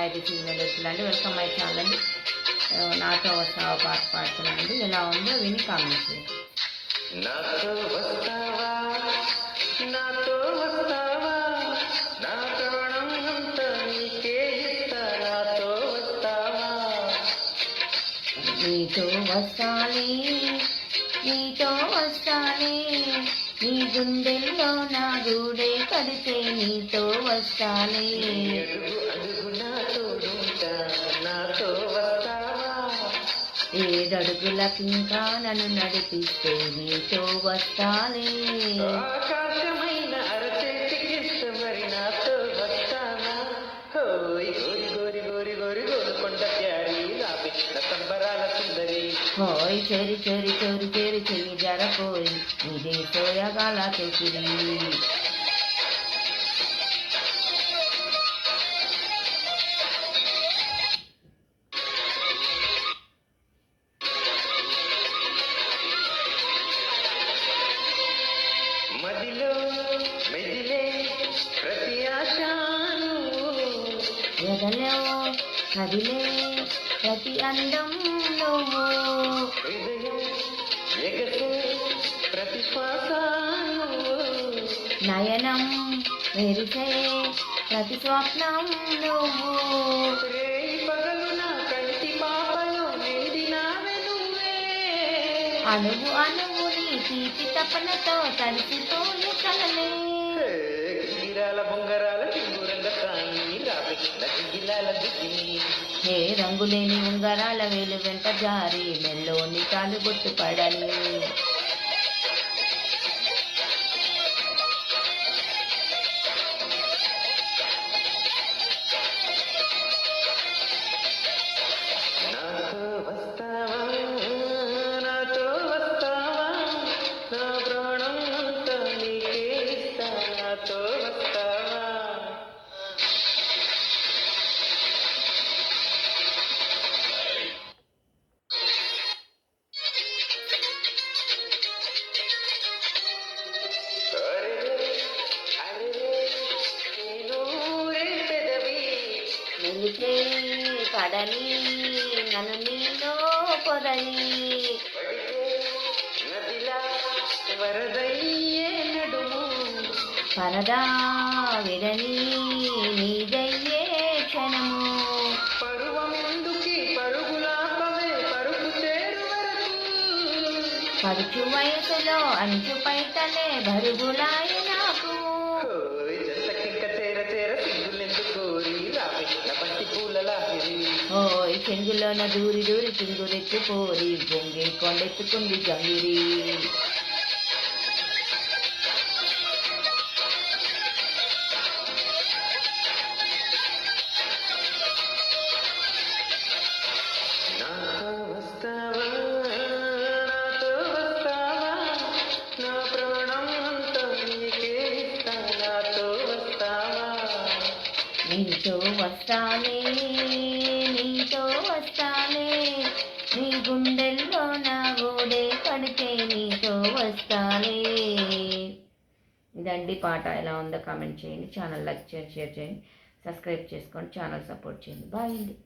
Hi this is వెలుతులు అండి welcome my channel. అండి నాతో వస్తావా పాట పాడుతున్నాను అండి ఎలా ఉందో విని కామెంట్ చేయండి. నాతో వస్తావా? నాతో వస్తావా? నా ప్రాణం అంతా నీకే ఇస్తా. నాతో వస్తావా? నీతో వస్తానే నీతో వస్తానే నీ గుండెల్లో నా గూడే కడితే నీతో వస్తానే. తోడుంటా నాతో వస్తావా ఏడడుగులకింకా నన్ను నడిపిస్తే నీతో వస్తానే. ఆకాశమైన అరచేతికిస్త మరి నాతో వస్తానా? హోయ్ గోరి గోరి గోరి గోరి గోరుకొండ ప్యారి రాపి నా సంబరాల సుందరి. హోయ్ చోరి చోరి చోరి చోరి చెయ్యి జరపోయి ఇదే సోయగాల చెకిరి ఎదలో కదిలే ప్రతి అందం నువ్వు. ప్రతి నయనం మెరిసే ప్రతి స్వప్నం నువ్వు. రేయి అణువు అణువు నీ తీపి తపనతో తడిసిపోయే హే రంగులేని ఉంగరాల వేలు వెంట జారి మెల్లోని కాలు గుర్తుపడని నాతో వస్తావా? నిలిచే నన్ను నీలో పొదని. పరదా విడని నీదయ్యే క్షణము. పరువమెందుకి పరుగులాపవే పరుగు చేరు వరకు. పరుచు వయసులో బరుగులాయి ಚೆಂಜಿಲೋನ ದೂರಿ ದೂರಿ ಚಿಂಗುರಿತ್ತು ಪೋರಿ ಗೊಂಗೆ ಕೊಂಡೆತ್ತು ಕುಂದಿ ಗಂಗಿರಿ నీతో వస్తానే నీతో వస్తానే. నీ గుండెల్లో నా గోడే పడితే నీతో వస్తానే. ఇదండి పాట. ఎలా ఉందో కామెంట్ చేయండి. ఛానల్ లైక్ చేయండి షేర్ చేయండి. సబ్స్క్రైబ్ చేసుకోండి. ఛానల్ సపోర్ట్ చేయండి. బాయ్ అండి.